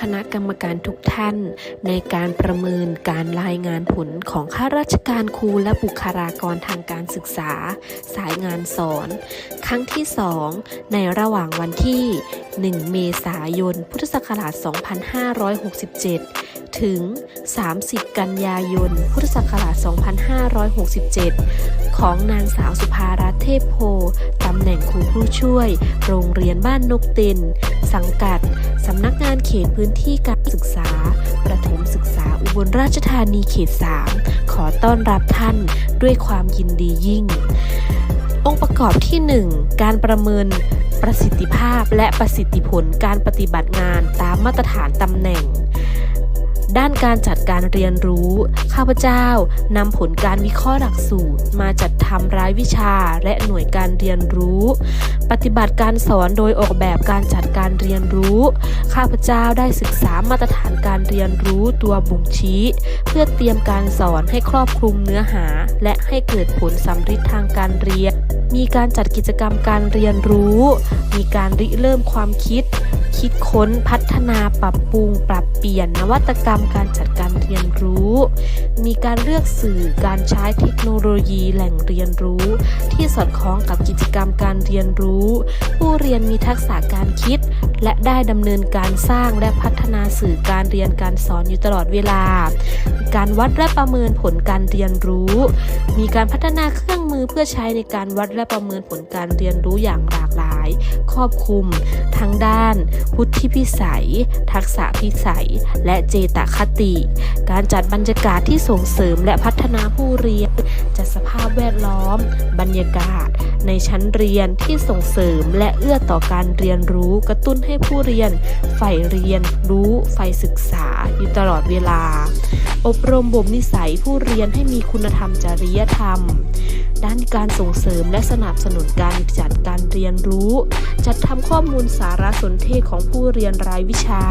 คณะกรรมการทุกท่าน ในการประเมินการรายงานผลของข้าราชการครูและบุคลากรทางการศึกษา สายงานสอน ครั้งที่ 2 ในระหว่างวันที่ 1 เมษายน พุทธศักราช 2567ถึง 30 กันยายน พุทธศักราช 2567 ของนางสาวสุภารัตเทพโพ ตำแหน่งครูผู้ช่วย โรงเรียนบ้านนกเต็น สังกัด สำนักงานเขตพื้นที่การศึกษา ประถมศึกษาอุบลราชธานีเขต 3 ขอต้อนรับท่านด้วยความยินดียิ่ง องค์ประกอบที่ 1 การประเมินประสิทธิภาพและประสิทธิผลการปฏิบัติงานตามมาตรฐานตำแหน่ง ด้านการจัดการเรียนรู้ ข้าพเจ้านำผลการวิเคราะห์หลักสูตร มาจัดทำรายวิชาและหน่วยการเรียนรู้ ปฏิบัติการสอนโดยออกแบบการจัดการเรียนรู้ ข้าพเจ้าได้ศึกษามาตรฐานการเรียนรู้ตัวบ่งชี้ เพื่อเตรียมการสอนให้ครอบคลุมเนื้อหา และให้เกิดผลสำฤทธิ์ทางการเรียน มีการจัดกิจกรรมการเรียนรู้ มีการริเริ่มความคิด คิดค้นพัฒนาปรับปรุง ปรับเปลี่ยน นวัตกรรมการจัดการเรียนรู้ มีการเลือกสื่อการใช้เทคโนโลยีแหล่งเรียนรู้ ที่สอดคล้องกับกิจกรรมการเรียนรู้ ผู้เรียนมีทักษะการคิด และได้ดำเนินการสร้างและพัฒนาสื่อการเรียนการสอนอยู่ตลอดเวลา การวัดและประเมินผลการเรียนรู้ มีการพัฒนาเครื่องมือเพื่อใช้ในการวัดและประเมินผลการเรียนรู้อย่างหลากหลาย ครอบคลุม ทั้งด้านพุทธิพิสัย ทักษะพิสัย และเจตคติ การจัดบรรยากาศที่ส่งเสริมและพัฒนาผู้เรียนจัดสภาพแวดล้อม บรรยากาศ ในชั้นเรียนที่ส่งเสริมและเอื้อต่อการเรียนรู้กระตุ้นให้ผู้เรียนใฝ่เรียนรู้ใฝ่ศึกษาอยู่ตลอดเวลา อบรมบ่มนิสัยผู้เรียนให้มีคุณธรรมจริยธรรม ด้านการส่งเสริมและสนับสนุนการจัดการเรียนรู้ จัดทำข้อมูลสารสนเทศของผู้เรียนรายวิชา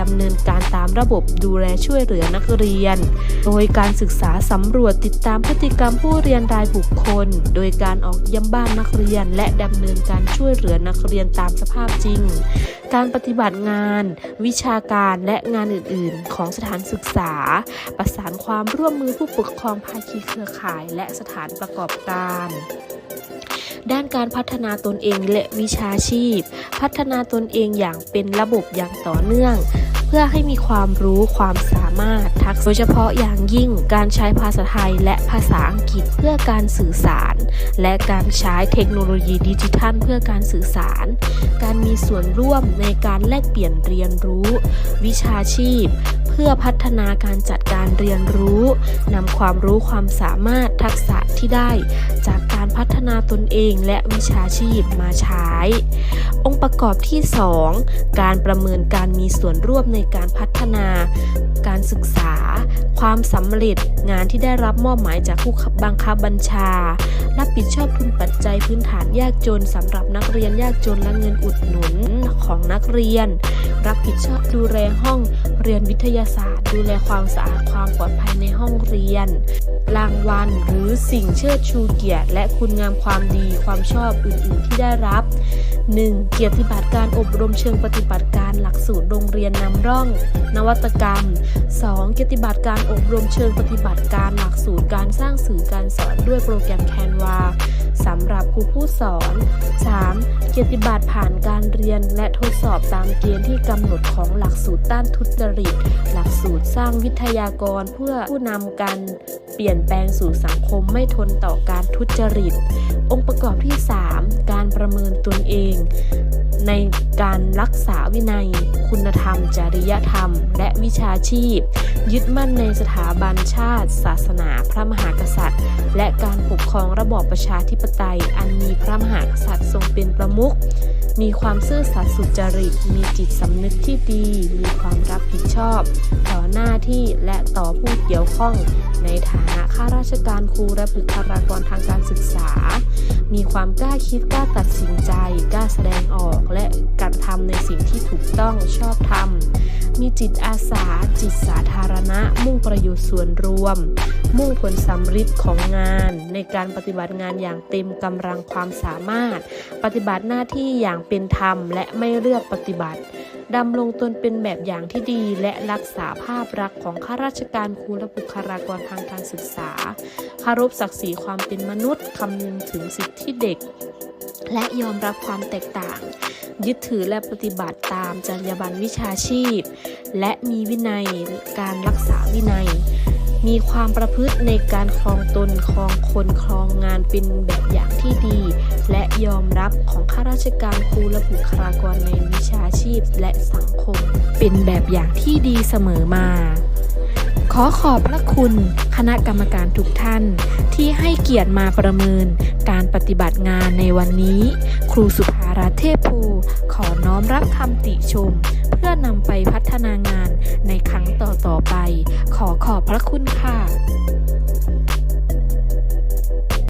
ดำเนินการตามระบบดูแลช่วยเหลือนักเรียน โดยการศึกษาสำรวจติดตามพฤติกรรมผู้เรียนรายบุคคล โดยการออกเยี่ยมบ้านนักเรียน และดำเนินการช่วยเหลือนักเรียนตามสภาพจริง การปฏิบัติงาน วิชาการและงานอื่น ๆ ของสถานศึกษา ประสานความร่วมมือผู้ปกครองภาคีเครือข่าย และสถานประกอบการ ด้านการพัฒนาตนเองและวิชาชีพ พัฒนาตนเองอย่างเป็นระบบอย่างต่อเนื่อง เพื่อให้มีความรู้ความสามารถ ทักษะโดยเฉพาะอย่างยิ่งการใช้ภาษาไทยและภาษาอังกฤษเพื่อการสื่อสาร และการใช้เทคโนโลยีดิจิทัล เพื่อการสื่อสาร การมีส่วนร่วมในการแลกเปลี่ยนเรียนรู้ วิชาชีพ เพื่อพัฒนาการจัดการเรียนรู้นำความรู้ความสามารถทักษะที่ได้ จากการพัฒนาตนเองและวิชาชีพมาใช้ องค์ประกอบที่ 2 การประเมินการมีส่วนร่วมในการพัฒนา การศึกษา ความสำเร็จงานที่ได้รับมอบหมายจากผู้บังคับบัญชา รับผิดชอบทุนปัจจัยพื้นฐานยากจนสำหรับนักเรียนยากจนและเงินอุดหนุนของนักเรียน รับผิดชอบดูแลห้องเรียนวิทยาศาสตร์ ดูแลความสะอาดความปลอดภัยในห้องเรียน รางวัลหรือสิ่งเชิดชูเกียรติ และคุณงามความดีความชอบอื่นๆที่ได้รับ 1. เกียรติบัตรการอบรมเชิงปฏิบัติการหลักสูตรโรงเรียนนำร่อง นวัตกรรม 2. เกียรติบัตรการอบรมเชิงปฏิบัติการหลักสูตรการสร้างสื่อการสอนด้วยโปรแกรม Canva สำหรับครูผู้สอน 3. เกียรติบัตรผ่านการเรียนและทดสอบตามเกณฑ์ที่กำหนดของหลักสูตรต้านทุจริต หลักสูตรสร้างวิทยากรเพื่อผู้นำการเปลี่ยนแปลงสู่สังคมไม่ทนต่อการทุจริต องค์ประกอบที่ 3 การประเมินตนเอง การรักษาวินัย คุณธรรม จริยธรรม และวิชาชีพ ยึดมั่นในสถาบันชาติ ศาสนาพระมหากษัตริย์ และการปกครองระบอบประชาธิปไตย อันมีพระมหากษัตริย์ทรงเป็นประมุขมีความซื่อสัตย์สุจริต มีจิตสำนึกที่ดี มีความรับผิดชอบ ต่อหน้าที่และต่อผู้เกี่ยวข้อง ในฐานะข้าราชการครูและบุคลากรทางการศึกษา มีความกล้าคิดกล้าตัดสินใจ กล้าแสดงออก และกระทำในสิ่งที่ถูกต้องชอบธรรม มีจิตอาสา จิตสาธารณะ มุ่งประโยชน์ส่วนรวม มุ่งผลสำฤทธิ์ของงาน ในการปฏิบัติงานอย่างเต็มกำลังความสามารถ ปฏิบัติหน้าที่อย่างเป็นธรรมและไม่เลือกปฏิบัติ ดำรงตนเป็นแบบอย่างที่ดี และรักษาภาพลักษณ์ของข้าราชการครูและบุคลากรทางการศึกษาคารพศักดิ์ศรีความเป็นมนุษย์คำนึงถึงสิทธิเด็ก และยอมรับความแตกต่าง ยึดถือและปฏิบัติตามจรรยาบรรณวิชาชีพ และมีวินัยการรักษาวินัย มีความประพฤติในการครองตนครองคนครองงานเป็นแบบอย่างที่ดี และยอมรับของข้าราชการครูและบุคลากรในวิชาชีพและสังคม เป็นแบบอย่างที่ดีเสมอมา ขอขอบพระคุณคณะกรรมการทุกท่าน ที่ให้เกียรติมาประเมินการปฏิบัติงานในวันนี้ ครูสุภารัตเทพภูขอน้อมรับคำติชม เพื่อนำไปพัฒนางานในครั้งต่อๆไป ขอขอบพระคุณค่ะ